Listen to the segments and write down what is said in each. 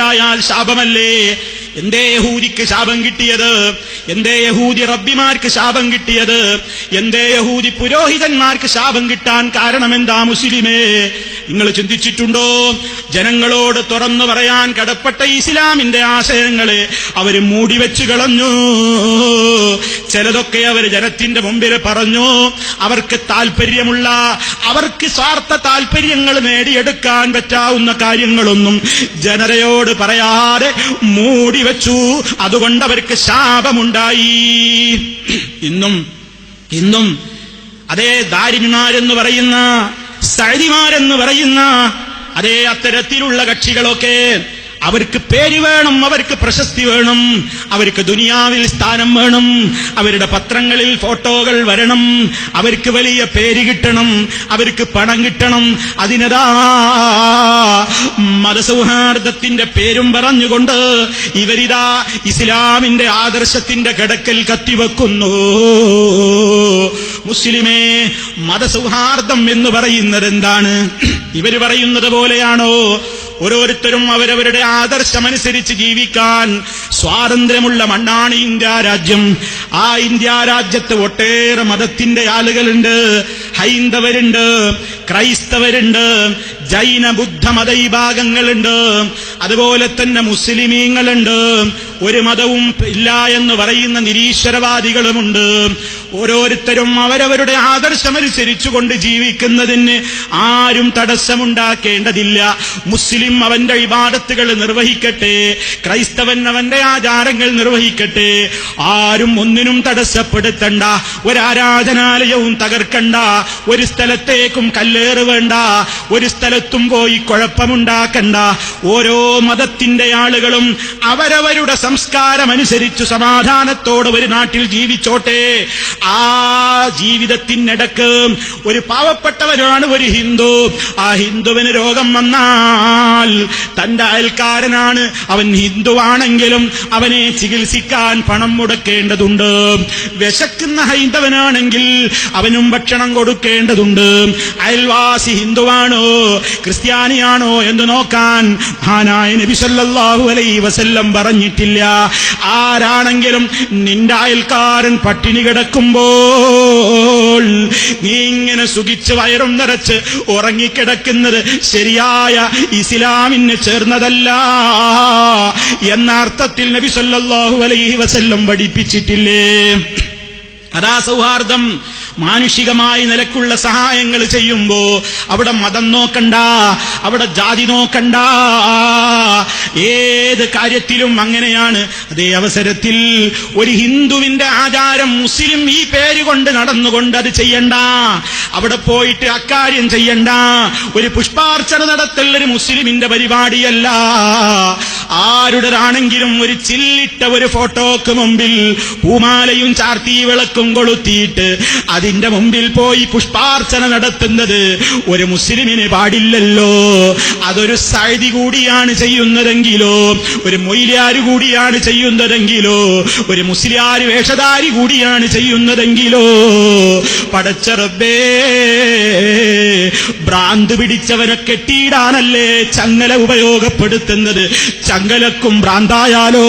ഉണ്ടായാൽ ശാപമല്ലേ? എന്തേ യഹൂദിക്ക് ശാപം കിട്ടിയത്? എന്തേ യഹൂദി റബ്ബിമാർക്ക് ശാപം കിട്ടിയത്? എന്തേ യഹൂദി പുരോഹിതന്മാർക്ക് ശാപം കിട്ടാൻ കാരണമെന്താ മുസ്ലിമേ? നിങ്ങൾ ചിന്തിച്ചിട്ടുണ്ടോ? ജനങ്ങളോട് തുറന്നു പറയാൻ കടപ്പെട്ട ഇസ്ലാമിന്റെ ആശയങ്ങളെ അവർ മൂടിവെച്ചു കളഞ്ഞു. ചിലതൊക്കെ അവർ ജനത്തിന്റെ മുമ്പിൽ പറഞ്ഞു. അവർക്ക് താല്പര്യമുള്ള അവർക്ക് സ്വാർത്ഥ താല്പര്യങ്ങൾ നേടിയെടുക്കാൻ പറ്റാവുന്ന കാര്യങ്ങളൊന്നും ജനതയോട് പറയാതെ മൂടിവെച്ചു അതുകൊണ്ട് അവർക്ക് ശാപമുണ്ടായി. ഇന്നും ഇന്നും അതേ ദാരിമിമാരെന്ന് പറയുന്ന സഴിമാരെന്ന് പറയുന്ന അതേ അത്തരത്തിലുള്ള കക്ഷികളൊക്കെ അവർക്ക് പേര് വേണം അവർക്ക് പ്രശസ്തി വേണം അവർക്ക് ദുനിയാവിൽ സ്ഥാനം വേണം അവരുടെ പത്രങ്ങളിൽ ഫോട്ടോകൾ വരണം അവർക്ക് വലിയ പേര് കിട്ടണം അവർക്ക് പണം കിട്ടണം. അതിനതാ മതസൗഹാർദ്ദത്തിന്റെ പേരും പറഞ്ഞുകൊണ്ട് ഇവരിതാ ഇസ്ലാമിന്റെ ആദർശത്തിന്റെ കിടക്കൽ കത്തിവെക്കുന്നു. മുസ്ലിമേ മതസൗഹാർദ്ദം എന്ന് പറയുന്നത് എന്താണ് ഇവർ പറയുന്നത് പോലെയാണോ? ഓരോരുത്തരും അവരവരുടെ ആദർശമനുസരിച്ച് ജീവിക്കാൻ സ്വാതന്ത്ര്യമുള്ള മണ്ണാണ് ഇന്ത്യ രാജ്യം. ആ ഇന്ത്യ രാജ്യത്ത് ഒട്ടേറെ മതത്തിന്റെ ആളുകളുണ്ട്. ഹൈന്ദവരുണ്ട് ക്രൈസ്തവരുണ്ട് ജൈന ബുദ്ധ മത വിഭാഗങ്ങളുണ്ട്. അതുപോലെ തന്നെ മുസ്ലിമീങ്ങളുണ്ട്. ഒരു മതവും ഇല്ല എന്ന് പറയുന്ന നിരീശ്വരവാദികളുമുണ്ട്. ഓരോരുത്തരും അവരവരുടെ ആദർശമനുസരിച്ചുകൊണ്ട് ജീവിക്കുന്നതിന് ആരും തടസ്സമുണ്ടാക്കേണ്ടതില്ല. മുസ്ലിം അവന്റെ ഇബാദത്തുകൾ നിർവഹിക്കട്ടെ ക്രൈസ്തവൻ അവന്റെ ആചാരങ്ങൾ നിർവഹിക്കട്ടെ. ആരും ഒന്നിനും തടസ്സപ്പെടുത്തണ്ട ഒരാരാധനാലയവും തകർക്കണ്ട ഒരു സ്ഥലത്തേക്കും കല്ലേറ് വേണ്ട ഒരു സ്ഥലത്തും പോയി കുഴപ്പമുണ്ടാക്കണ്ട. ഓരോ മതത്തിന്റെ ആളുകളും അവരവരുടെ സംസ്കാരമനുസരിച്ചു സമാധാനത്തോടെ ഒരു നാട്ടിൽ ജീവിച്ചോട്ടെ. ആ ജീവിതത്തിനിടക്ക് ഒരു പാവപ്പെട്ടവനാണ് ഒരു ഹിന്ദു. ആ ഹിന്ദുവിന് രോഗം വന്നാൽ തന്റെ അയൽക്കാരനാണ്. അവൻ ഹിന്ദുവാണെങ്കിലും അവനെ ചികിത്സിക്കാൻ പണം മുടക്കേണ്ടതുണ്ട്. വിശക്കുന്ന ഹൈന്ദവനാണെങ്കിൽ അവനും ഭക്ഷണം കൊടുക്കേണ്ടതുണ്ട്. അയൽവാസി ഹിന്ദുവാണോ ക്രിസ്ത്യാനിയാണോ എന്ന് നോക്കാൻ മഹാനായ നബി അലൈ വസല്ലം പറഞ്ഞിട്ടില്ല. ആരാണെങ്കിലും നിന്റെ അയൽക്കാരൻ പട്ടിണി കിടക്കുമ്പോൾ നീ ഇങ്ങനെ സുഖിച്ച് വയറും നിറച്ച് ഉറങ്ങിക്കിടക്കുന്നത് ശരിയായ ഇസ്ലാമിന് ചേർന്നതല്ല എന്ന അർത്ഥത്തിൽ നബി സല്ലാഹു അലൈഹി വസല്ലം പഠിപ്പിച്ചിട്ടില്ലേ? അതാ സൗഹാർദ്ദം. മാനുഷികമായി നിലക്കുള്ള സഹായങ്ങൾ ചെയ്യുമ്പോ അവിടെ മതം നോക്കണ്ട അവിടെ ജാതി നോക്കണ്ട. ഏത് കാര്യത്തിലും അങ്ങനെയാണ്. അതേ അവസരത്തിൽ ഒരു ഹിന്ദുവിന്റെ ആചാരം മുസ്ലിം ഈ പേര് കൊണ്ട് നടന്നുകൊണ്ട് അത് ചെയ്യണ്ട. അവിടെ പോയിട്ട് അക്കാര്യം ചെയ്യണ്ട. ഒരു പുഷ്പാർച്ചന നടത്തൽ ഒരു മുസ്ലിമിന്റെ പരിപാടിയല്ല. ആരുടേതാണെങ്കിലും ഒരു ചില്ലിട്ട ഒരു ഫോട്ടോക്ക് മുമ്പിൽ പൂമാലയും ചാർത്തി വിളക്കും കൊളുത്തിയിട്ട് അതിന്റെ മുമ്പിൽ പോയി പുഷ്പാർച്ചന നടത്തുന്നത് ഒരു മുസ്ലിമിന് പാടില്ലല്ലോ. അതൊരു സൈതി കൂടിയാണ് ചെയ്യുന്നതെങ്കിലോ ഒരു മൊയ്ലാര് കൂടിയാണ് ചെയ്യുന്നതെങ്കിലോ ഒരു മുസ്ലിയാർ വേഷധാരി കൂടിയാണ് ചെയ്യുന്നതെങ്കിലോ. പടച്ചറബേ ഭ്രാന്ത് പിടിച്ചവനെ കെട്ടിയിടാനല്ലേ ചങ്ങല ഉപയോഗപ്പെടുത്തുന്നത്? ചങ്ങലക്കും ഭ്രാന്തായാലോ?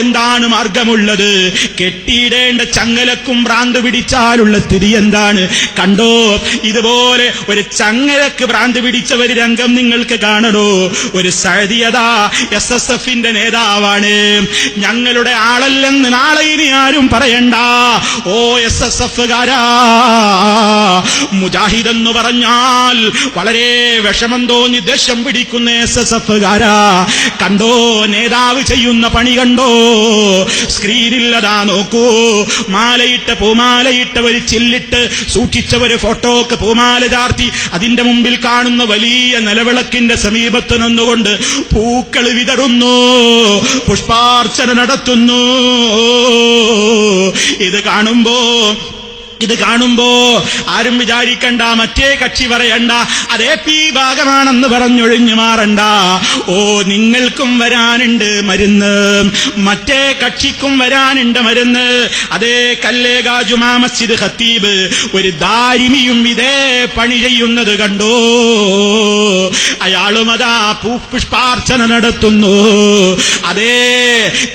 എന്താണ് മാർഗമുള്ളത്? കെട്ടിയിടേണ്ട ചങ്ങലക്കും ഭ്രാന്ത് പിടിച്ചാലുള്ള സ്ഥിതി എന്താണ്? കണ്ടോ? ഇതുപോലെ ഒരു ചങ്ങലക്ക് ഭ്രാന്ത് പിടിച്ച ഒരു രംഗം നിങ്ങൾക്ക് കാണണോ? ഒരു സഴതിയത എസ് എസ് എഫിന്റെ നേതാവാണ്. ഞങ്ങളുടെ ആളല്ലെന്ന് നാളെ ഇനി ആരും പറയണ്ട. ഓ എസ് എസ് എഫുകാരാ മുജാഹിദ് എന്ന് പറഞ്ഞാൽ വളരെ വിഷമം തോന്നി ദേഷ്യം പിടിക്കുന്ന എസ് എസ് എഫുകാരാ കണ്ടോ? നേതാവ് ചെയ്യുന്ന പണി കണ്ടോ? സ്ക്രീനിൽ അതാ നോക്കൂ. മാലയിട്ട പൂമാലയിട്ട ഒരു ചില്ലിട്ട് സൂക്ഷിച്ച ഒരു ഫോട്ടോക്ക് പൂമാല ചാർത്തി അതിന്റെ മുമ്പിൽ കാണുന്ന വലിയ നിലവിളക്കിന്റെ സമീപത്ത് നിന്നുകൊണ്ട് പൂക്കൾ വിതറുന്നു പുഷ്പാർച്ചന നടത്തുന്നു. ഇത് കാണുമ്പോ ഇത് കാണുമ്പോ ആരും വിചാരിക്കണ്ട മറ്റേ കക്ഷി പറയണ്ട അതേ പി ഭാഗമാണെന്ന് പറഞ്ഞൊഴിഞ്ഞു മാറണ്ട. ഓ നിങ്ങൾക്കും വരാനുണ്ട് മരുന്ന്. മറ്റേ കക്ഷിക്കും വരാനുണ്ട് മരുന്ന്. അതേ കല്ലേഗാ ജുമാ മസ്ജിദ് ഖത്തീബ്. ഒരു ദാരിമിയും ഇതേ പണി ചെയ്യുന്നത് കണ്ടോ? അയാളും അതാ പുഷ്പാർച്ചന നടത്തുന്നു. അതേ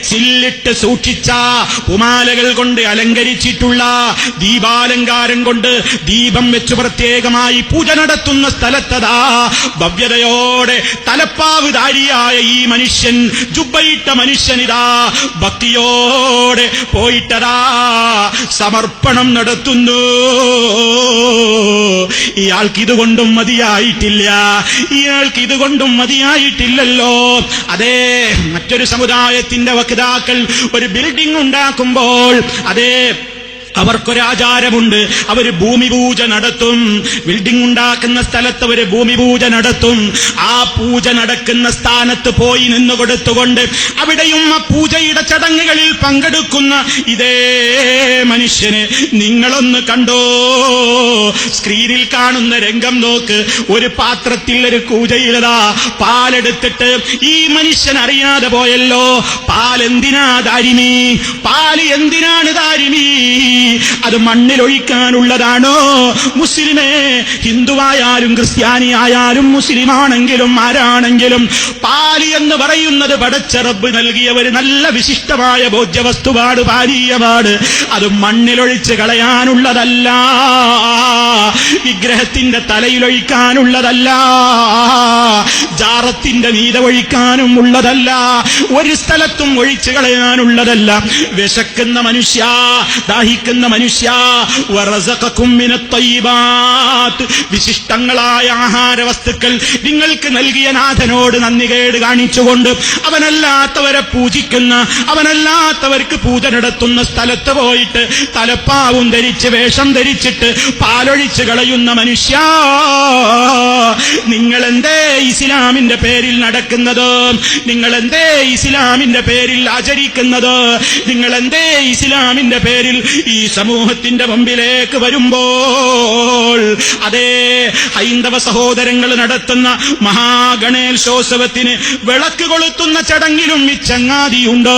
ചില്ലിട്ട് സൂക്ഷിച്ച പുമാലകൾ കൊണ്ട് അലങ്കരിച്ചിട്ടുള്ള ദീപാലങ്കാരം കൊണ്ട് ദീപം വെച്ച് പ്രത്യേകമായി പൂജ നടത്തുന്ന സ്ഥലത്തതാ. ഭവ്യതയോടെ തലപ്പാവ് ധാരിയായ ഈ മനുഷ്യൻ ജുബയിട്ട മനുഷ്യനിതാ. ഭക്തിയോടെ പോയിട്ടതാ. സമർപ്പണം നടത്തുന്നു. ഇയാൾക്ക് ഇതുകൊണ്ടും മതിയായിട്ടില്ല. ഇയാൾക്ക് ഇതുകൊണ്ടും മതിയായിട്ടില്ലല്ലോ. അതേ മറ്റൊരു സമുദായത്തിന്റെ വക്താക്കൾ ഒരു ബിൽഡിംഗ് ഉണ്ടാക്കുമ്പോൾ അതേ അവർക്കൊരാചാരമുണ്ട്. അവർ ഭൂമി പൂജ നടത്തും. ബിൽഡിംഗ് ഉണ്ടാക്കുന്ന സ്ഥലത്ത് അവർ ഭൂമി പൂജ നടത്തും. ആ പൂജ നടക്കുന്ന സ്ഥാനത്ത് പോയി നിന്ന് കൊടുത്തുകൊണ്ട് അവിടെയും ആ പൂജയുടെ ചടങ്ങുകളിൽ പങ്കെടുക്കുന്ന ഇതേ മനുഷ്യനെ നിങ്ങളൊന്ന് കണ്ടോ? സ്ക്രീനിൽ കാണുന്ന രംഗം നോക്ക്. ഒരു പാത്രത്തിൽ ഒരു കൂജയിലതാ പാലെടുത്തിട്ട് ഈ മനുഷ്യൻ അറിയാതെ പോയല്ലോ. പാലെന്തിനാ ദാരിമി? പാൽ എന്തിനാണ് ദാരിമി? അത് മണ്ണിലൊഴിക്കാനുള്ളതാണോ മുസ്ലിമേ ഹിന്ദുവായാലും ക്രിസ്ത്യാനി ആയാലും മുസ്ലിമാണെങ്കിലും ആരാണെങ്കിലും പാൽ എന്ന് പറയുന്നത് പടച്ചറബ് നൽകിയ ഒരു നല്ല വിശിഷ്ടമായ ഭോജ്യവസ്തുപാട് പാനീയമാണ്. അത് മണ്ണിലൊഴിച്ച് കളയാനുള്ളതല്ല. വിഗ്രഹത്തിന്റെ തലയിലൊഴിക്കാനുള്ളതല്ല. ജാറത്തിന്റെ നീത ഒഴിക്കാനും ഉള്ളതല്ല. ഒരു സ്ഥലത്തും ഒഴിച്ചു കളയാനുള്ളതല്ല. വിശക്കുന്ന മനുഷ്യ ദാഹിക്കുന്ന മനുഷ്യ വിശിഷ്ടങ്ങളായ ആഹാര വസ്തുക്കൾ നിങ്ങൾക്ക് നൽകിയ നാഥനോട് നന്ദി കേട് കാണിച്ചുകൊണ്ട് അവനല്ലാത്തവരെ പൂജിക്കുന്ന അവനല്ലാത്തവർക്ക് പൂജ നടത്തുന്ന സ്ഥലത്ത് പോയിട്ട് തലപ്പാവും ധരിച്ച് വേഷം ധരിച്ചിട്ട് പാലൊഴിച്ച് കളയുന്ന മനുഷ്യ. നിങ്ങൾ എന്തേ ഇസ്ലാമിന്റെ പേരിൽ നടക്കുന്നത്? നിങ്ങൾ എന്തേ ഇസ്ലാമിന്റെ പേരിൽ ആചരിക്കുന്നത്? നിങ്ങൾ എന്തേ ഇസ്ലാമിന്റെ പേരിൽ ഈ സമൂഹത്തിന്റെ മുമ്പിലേക്ക് വരുമ്പോൾ അതേ ഹൈന്ദവ സഹോദരങ്ങൾ നടത്തുന്ന മഹാഗണേശോത്സവത്തിന് വിളക്ക് കൊളുത്തുന്ന ചടങ്ങിലും ഈ ചങ്ങാതിയുണ്ട്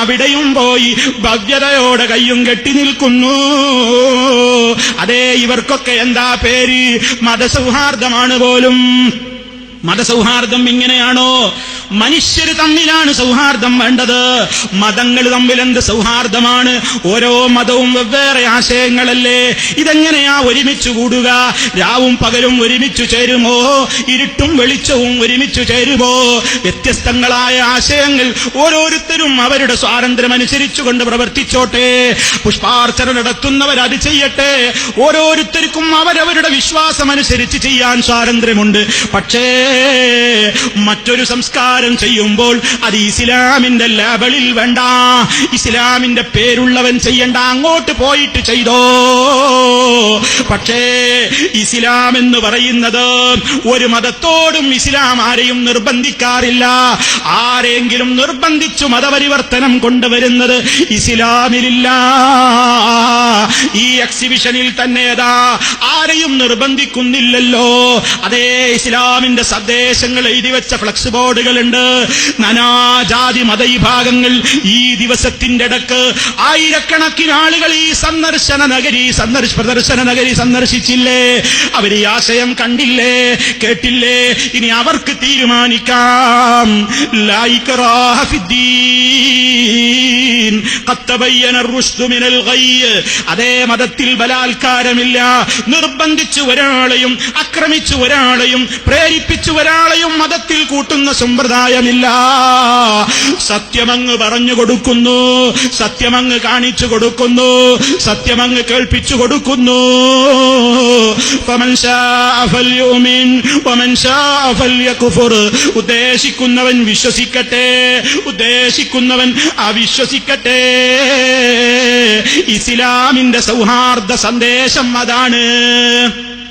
അവിടെയും പോയി ഭവ്യതയോടെ കയ്യും കെട്ടി നിൽക്കുന്നു. അതേ ഇവർക്കൊക്കെ എന്താ പേര്? മതസൗഹാർദ്ദമാണ് പോലും. മതസൗഹാർദ്ദം ഇങ്ങനെയാണോ? മനുഷ്യർ തമ്മിലാണ് സൗഹാർദ്ദം വേണ്ടത്. മതങ്ങൾ തമ്മിൽ എന്ത് സൗഹാർദ്ദമാണ്? ഓരോ മതവും വെവ്വേറെ ആശയങ്ങളല്ലേ? ഇതെങ്ങനെയാ ഒരുമിച്ച് കൂടുക? രാവും പകലും ഒരുമിച്ചു ചേരുമോ? ഇരുട്ടും വെളിച്ചവും ഒരുമിച്ചു ചേരുമോ? വ്യത്യസ്തങ്ങളായ ആശയങ്ങൾ ഓരോരുത്തരും അവരുടെ സ്വാതന്ത്ര്യം അനുസരിച്ചുകൊണ്ട് പ്രവർത്തിച്ചോട്ടെ. പുഷ്പാർച്ചന നടത്തുന്നവർ അത് ചെയ്യട്ടെ. ഓരോരുത്തർക്കും അവരവരുടെ വിശ്വാസം അനുസരിച്ച് ചെയ്യാൻ സ്വാതന്ത്ര്യമുണ്ട്. പക്ഷേ മറ്റൊരു സംസ്കാരം ചെയ്യുമ്പോൾ അത് ഇസ്ലാമിന്റെ ലെവലിൽ വേണ്ട. ഇസ്ലാമിന്റെ പേരുള്ളവൻ ചെയ്യണ്ട. അങ്ങോട്ട് പോയിട്ട് ചെയ്തോ. പക്ഷേ ഇസ്ലാം എന്ന് പറയുന്നത് ഒരു മതത്തോടും ഇസ്ലാം ആരെയും നിർബന്ധിക്കാറില്ല. ആരെങ്കിലും നിർബന്ധിച്ചു മതപരിവർത്തനം കൊണ്ടുവരുന്നത് ഇസ്ലാമിലില്ല. ഈ എക്സിബിഷനിൽ തന്നെ ഏതാ? ആരെയും നിർബന്ധിക്കുന്നില്ലല്ലോ. അതേ ഇസ്ലാമിന്റെ സന്ദേശങ്ങൾ എഴുതി വെച്ച ഫ്ലക്സ് ബോർഡുകളുണ്ട്. നാനാജാതി മതവിഭാഗങ്ങൾ ഈ ദിവസത്തിന്റെ ഇടയ്ക്ക് ആയിരക്കണക്കിന് ആളുകൾ ഈ സന്ദർശന നഗരി സന്ദർശ പ്രദർശന നഗരി സന്ദർശിച്ചില്ലേ? അവർ ഈ ആശയം കണ്ടില്ലേ? കേട്ടില്ലേ? ഇനി അവർക്ക് തീരുമാനിക്കാം. അതേ മതത്തിൽ ബലാത്കാരമില്ല. നിർബന്ധിച്ചു ഒരാളെയും ആക്രമിച്ചു ഒരാളെയും പ്രേരിപ്പിച്ചു ഒരാളെയും മതത്തിൽ കൂട്ടുന്ന സമ്പ്രദായമില്ല. സത്യമങ്ങ് പറഞ്ഞു കൊടുക്കുന്നു സത്യമങ്ങ് കാണിച്ചു കൊടുക്കുന്നു സത്യമങ്ങ് കേൾപ്പിച്ചു കൊടുക്കുന്നു. ഉദ്ദേശിക്കുന്നവൻ വിശ്വസിക്കട്ടെ ഉദ്ദേശിക്കുന്നവൻ അവിശ്വസിക്കട്ടെ. ഇസ്ലാമിന്റെ സൗഹാർദ്ദ സന്ദേശം അതാണ്.